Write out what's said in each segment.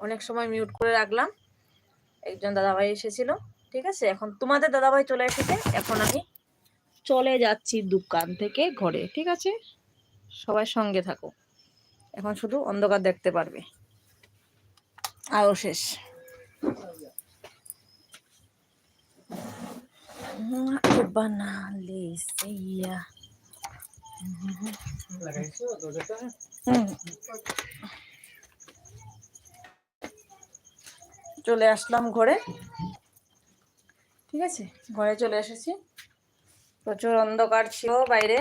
অনেক সময় মিউট করে রাখলাম। একজন দাদাভাই এসেছিল, ঠিক আছে? এখন তোমাদের দাদাভাই চলে এসেছে, এখন আমি চলে যাচ্ছি দোকান থেকে ঘরে, ঠিক আছে? সবাই সঙ্গে থাকো। এখন শুধু অন্ধকার দেখতে পারবে। আরও শেষ। বানালে চলে আসলাম ঘরে। ঠিক আছে? ঘরে চলে এসেছি। প্রচুর অন্ধকার ছিল বাইরে।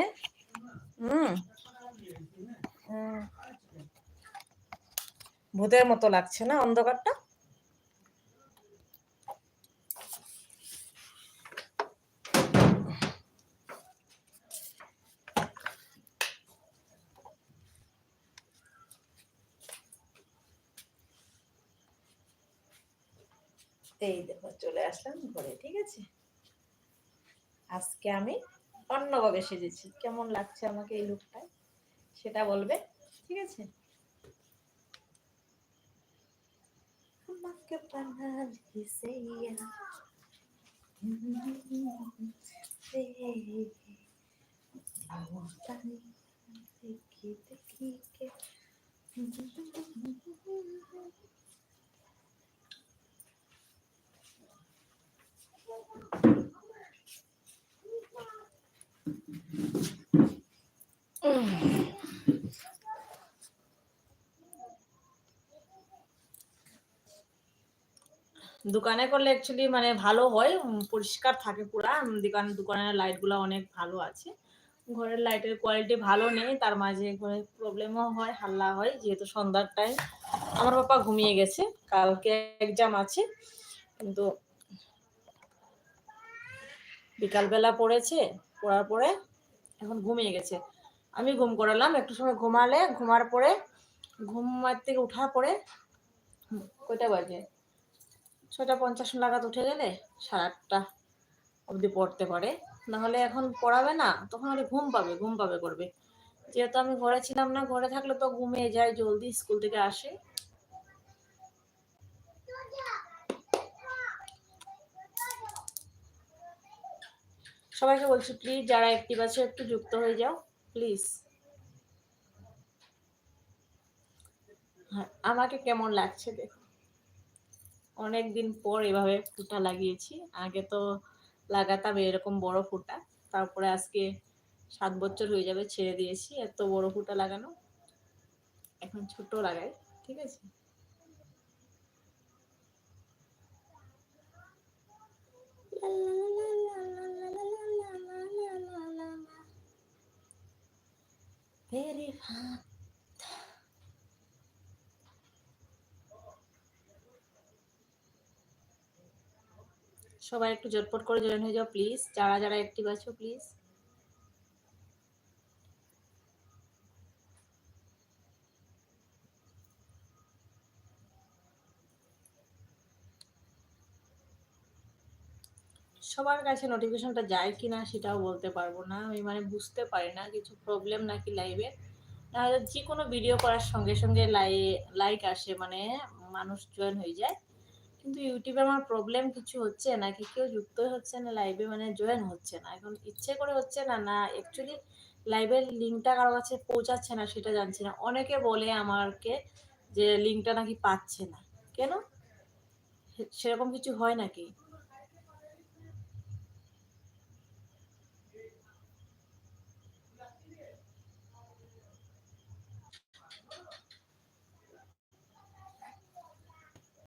হুম। হুম। ভূতের মতো লাগছে না অন্ধকারটা? এই দেখো চলে আসলাম ঘরে ঠিক আছে আজকে আমি অন্যভাবে সেজেছি কেমন লাগছে আমাকে এই লুকটায় সেটা বলবে ঠিক আছে আমাকে দেখি দেখি দোকানে করলে অ্যাকচুয়ালি মানে ভালো হয় পরিষ্কার থাকে পুরা। দোকান দোকানের লাইটগুলো অনেক ভালো আছে। ঘরের লাইটের কোয়ালিটি ভালো নেই, তার মাঝে ঘরে প্রবলেমও হয়, হাল্লা হয়, যেহেতু সন্ধ্যার টাইম আমার পাপা ঘুমিয়ে গেছে, কালকে এক্সাম আছে, কিন্তু বিকালবেলা পড়েছে, পড়ার পরে এখন ঘুমিয়ে গেছে। আমি ঘুম করালাম, একটু সময় ঘুমালে, ঘুমার পরে, ঘুমার থেকে উঠার পরে, কয়টা বাজে? ছটা পঞ্চাশ নাগাদ উঠে গেলে সাড়ে আটটা অবধি পড়তে পারে। নাহলে এখন পড়াবে না, তখন আরে ঘুম পাবে ঘুম পাবে করবে। যেহেতু আমি ঘরে ছিলাম না, ঘরে থাকলে তো ঘুমিয়ে যায়, জলদি স্কুল থেকে আসে। সবাইকে বলছি প্লিজ যারা অ্যাক্টিভ আছে, একটু যুক্ত হয়ে যাও। প্লিজ হ্যাঁ আমাকে কেমন লাগছে দেখো? অনেক দিন পর এভাবে ফুটা লাগিয়েছি। আগে তো লাগাতাম এরকম বড় ফুটা, তারপরে আজকে সাত বছর হয়ে যাবে ছেড়ে দিয়েছি, এত বড় ফুটা লাগানো। এখন ছোট লাগাই, ঠিক আছে? তেরে সবাই একটু জটপট করে জয়েন হয়ে যাও প্লিজ যারা যারা অ্যাক্টিভ আছো প্লিজ সবার কাছে নোটিফিকেশনটা যায় কি না সেটাও বলতে পারব না। আমি মানে বুঝতে পারি না কিছু প্রবলেম নাকি লাইভে নাহলে যে কোনো ভিডিও করার সঙ্গে সঙ্গে লাই লাইক আসে মানে মানুষ জয়েন হয়ে যায়। কিন্তু ইউটিউবে আমার প্রবলেম কিছু হচ্ছে নাকি কেউ যুক্ত হচ্ছে না লাইভে মানে জয়েন হচ্ছে না। এখন ইচ্ছে করে হচ্ছে না না অ্যাকচুয়ালি লাইভের লিঙ্কটা কারও কাছে পৌঁছাচ্ছে না সেটা জানছি না। অনেকে বলে আমাকে যে লিঙ্কটা নাকি পাচ্ছে না। কেন? সেরকম কিছু হয় নাকি?